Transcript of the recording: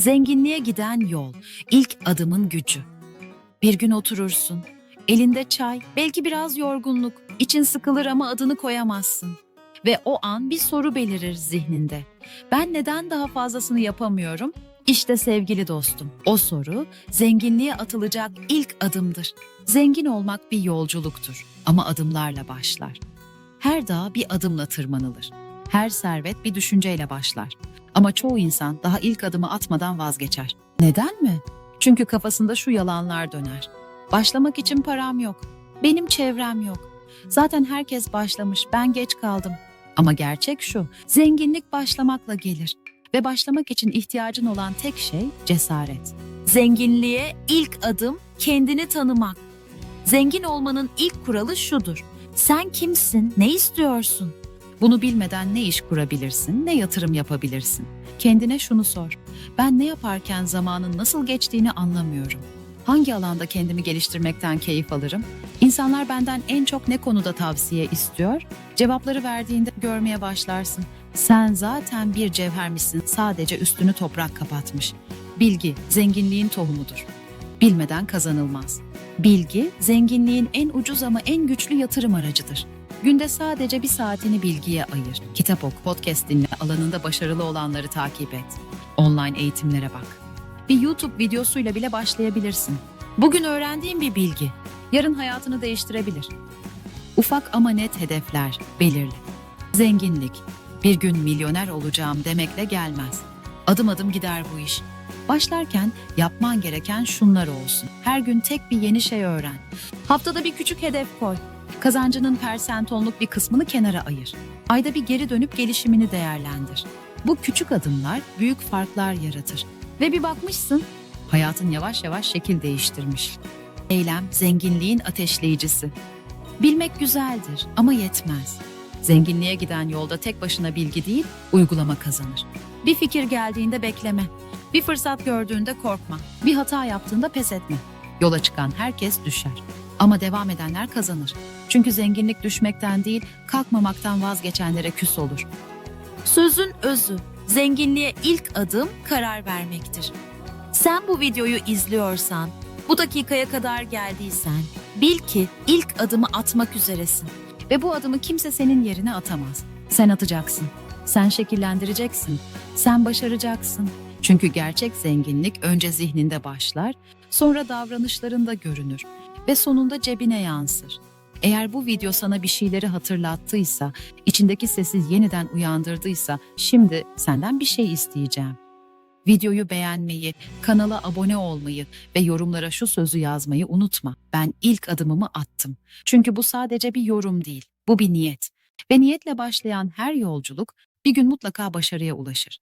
Zenginliğe giden yol, ilk adımın gücü. Bir gün oturursun, elinde çay, belki biraz yorgunluk, için sıkılır ama adını koyamazsın. Ve o an bir soru belirir zihninde. Ben neden daha fazlasını yapamıyorum? İşte sevgili dostum, o soru zenginliğe atılacak ilk adımdır. Zengin olmak bir yolculuktur ama adımlarla başlar. Her dağ bir adımla tırmanılır. Her servet bir düşünceyle başlar. Ama çoğu insan daha ilk adımı atmadan vazgeçer. Neden mi? Çünkü kafasında şu yalanlar döner. Başlamak için param yok. Benim çevrem yok. Zaten herkes başlamış, ben geç kaldım. Ama gerçek şu, zenginlik başlamakla gelir. Ve başlamak için ihtiyacın olan tek şey cesaret. Zenginliğe ilk adım kendini tanımak. Zengin olmanın ilk kuralı şudur. Sen kimsin? Ne istiyorsun? Bunu bilmeden ne iş kurabilirsin, ne yatırım yapabilirsin. Kendine şunu sor. Ben ne yaparken zamanın nasıl geçtiğini anlamıyorum. Hangi alanda kendimi geliştirmekten keyif alırım? İnsanlar benden en çok ne konuda tavsiye istiyor? Cevapları verdiğinde görmeye başlarsın. Sen zaten bir cevhermişsin, sadece üstünü toprak kapatmış. Bilgi, zenginliğin tohumudur. Bilmeden kazanılmaz. Bilgi, zenginliğin en ucuz ama en güçlü yatırım aracıdır. Günde sadece bir saatini bilgiye ayır. Kitap oku, podcast dinle, alanında başarılı olanları takip et. Online eğitimlere bak. Bir YouTube videosuyla bile başlayabilirsin. Bugün öğrendiğin bir bilgi, yarın hayatını değiştirebilir. Ufak ama net hedefler belirli. Zenginlik, bir gün milyoner olacağım demekle gelmez. Adım adım gider bu iş. Başlarken yapman gereken şunlar olsun. Her gün tek bir yeni şey öğren. Haftada bir küçük hedef koy. Kazancının persentonluk bir kısmını kenara ayır. Ayda bir geri dönüp gelişimini değerlendir. Bu küçük adımlar büyük farklar yaratır. Ve bir bakmışsın, hayatın yavaş yavaş şekil değiştirmiş. Eylem zenginliğin ateşleyicisi. Bilmek güzeldir ama yetmez. Zenginliğe giden yolda tek başına bilgi değil, uygulama kazanır. Bir fikir geldiğinde bekleme. Bir fırsat gördüğünde korkma. Bir hata yaptığında pes etme. Yola çıkan herkes düşer. Ama devam edenler kazanır. Çünkü zenginlik düşmekten değil, kalkmamaktan vazgeçenlere küs olur. Sözün özü, zenginliğe ilk adım karar vermektir. Sen bu videoyu izliyorsan, bu dakikaya kadar geldiysen, bil ki ilk adımı atmak üzeresin. Ve bu adımı kimse senin yerine atamaz. Sen atacaksın. Sen şekillendireceksin. Sen başaracaksın. Çünkü gerçek zenginlik önce zihninde başlar, sonra davranışlarında görünür ve sonunda cebine yansır. Eğer bu video sana bir şeyleri hatırlattıysa, içindeki sesi yeniden uyandırdıysa şimdi senden bir şey isteyeceğim. Videoyu beğenmeyi, kanala abone olmayı ve yorumlara şu sözü yazmayı unutma. Ben ilk adımımı attım. Çünkü bu sadece bir yorum değil, bu bir niyet. Ve niyetle başlayan her yolculuk bir gün mutlaka başarıya ulaşır.